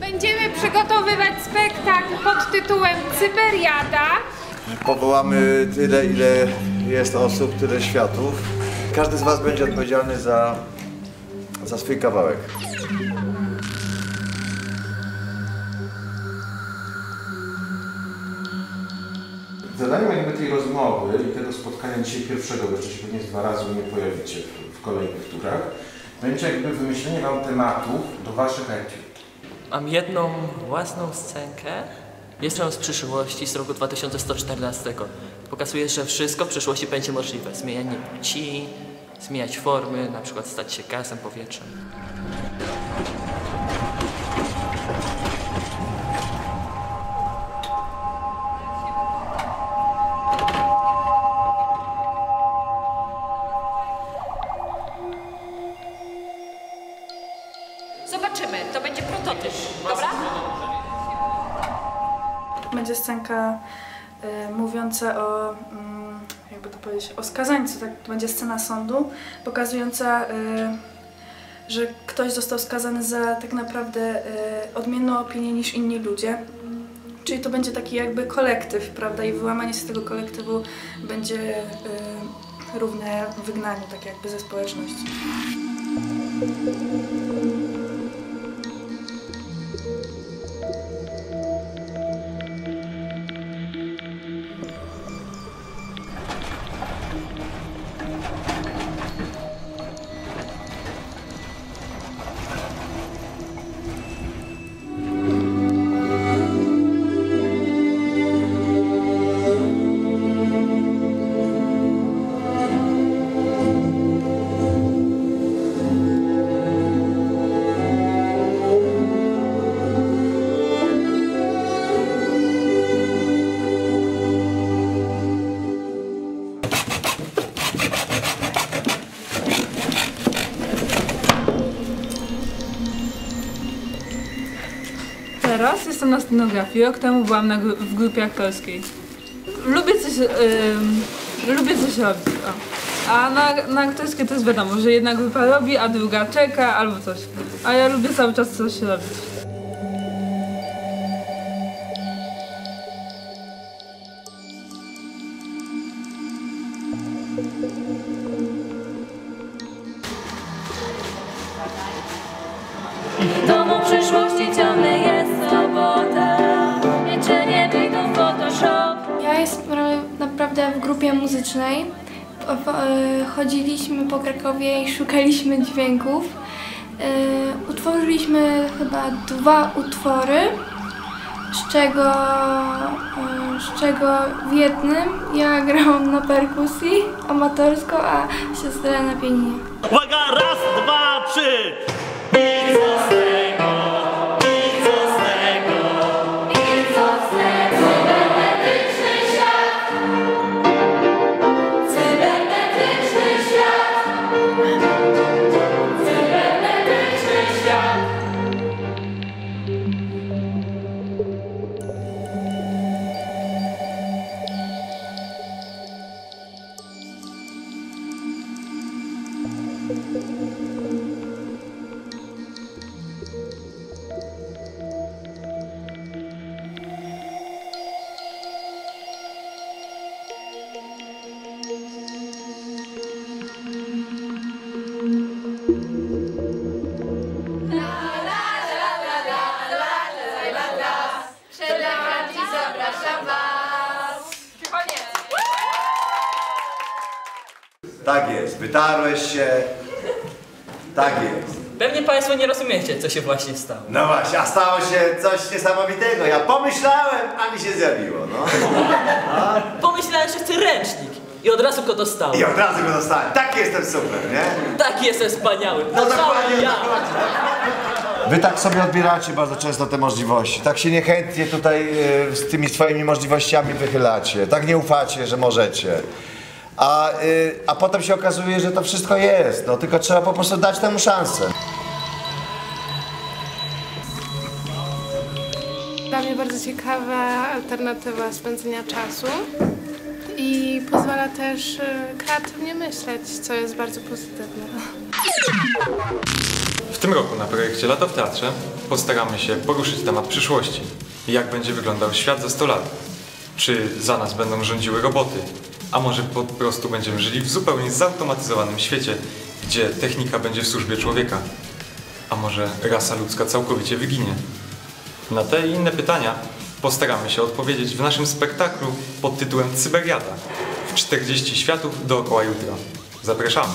Będziemy przygotowywać spektakl pod tytułem Cyberiada. Powołamy tyle, ile jest osób, tyle światów. Każdy z Was będzie odpowiedzialny za, za swój kawałek. Zadaniem jakby tej rozmowy i tego spotkania dzisiaj pierwszego, bo jeszcze się pewnie dwa razy nie pojawicie w, w kolejnych turach, będzie jakby wymyślenie Wam tematów do Waszych etiud. Mam jedną własną scenkę. Jestem z przyszłości, z roku 2114. Pokazuje, że wszystko w przyszłości będzie możliwe. Zmienianie płci, zmieniać formy, na przykład stać się gazem, powietrzem. Zobaczymy, to będzie prototyp, dobra? Będzie scenka y, mówiąca o, mm, jakby to powiedzieć, o skazańcu. Tak? To będzie scena sądu pokazująca, y, że ktoś został skazany za tak naprawdę y, odmienną opinię niż inni ludzie. Czyli to będzie taki jakby kolektyw, prawda? I wyłamanie z tego kolektywu będzie y, równe wygnaniu, tak jakby ze społeczności. Teraz jestem na scenografii, rok temu byłam na, w grupie aktorskiej. Lubię coś, ym, lubię coś robić, o. A na, na aktorskiej to jest wiadomo, że jedna grupa robi, a druga czeka albo coś. A ja lubię cały czas coś robić. W domu przyszłości ciągle Naprawdę w grupie muzycznej. Chodziliśmy po Krakowie i szukaliśmy dźwięków. E, Utworzyliśmy chyba dwa utwory, z czego, e, z czego w jednym ja grałam na perkusji amatorsko, a siostra na pianinie. Uwaga, raz, dwa, trzy! Tak jest, wytarłeś się. Tak jest. Pewnie Państwo nie rozumiecie, co się właśnie stało. No właśnie, a stało się coś niesamowitego. Ja pomyślałem, a mi się zjawiło, no. Pomyślałem, że chcę ręcznik i od razu go dostałem. I od razu go dostałem. Tak jestem super, nie? Taki jestem wspaniały. No No dokładnie ja. Wy tak sobie odbieracie bardzo często te możliwości. Tak się niechętnie tutaj y, z tymi swoimi możliwościami wychylacie. Tak nie ufacie, że możecie. A, y, a potem się okazuje, że to wszystko jest. No tylko trzeba po prostu dać temu szansę. mnie bardzo ciekawa alternatywa spędzenia czasu i pozwala też e, kreatywnie myśleć, co jest bardzo pozytywne. W tym roku na projekcie Lata w Teatrze postaramy się poruszyć temat przyszłości. Jak będzie wyglądał świat za 100 lat? Czy za nas będą rządziły roboty? A może po prostu będziemy żyli w zupełnie zautomatyzowanym świecie, gdzie technika będzie w służbie człowieka? A może rasa ludzka całkowicie wyginie? Na te i inne pytania postaramy się odpowiedzieć w naszym spektaklu pod tytułem Cyberiada w 40 światów dookoła jutra. Zapraszamy!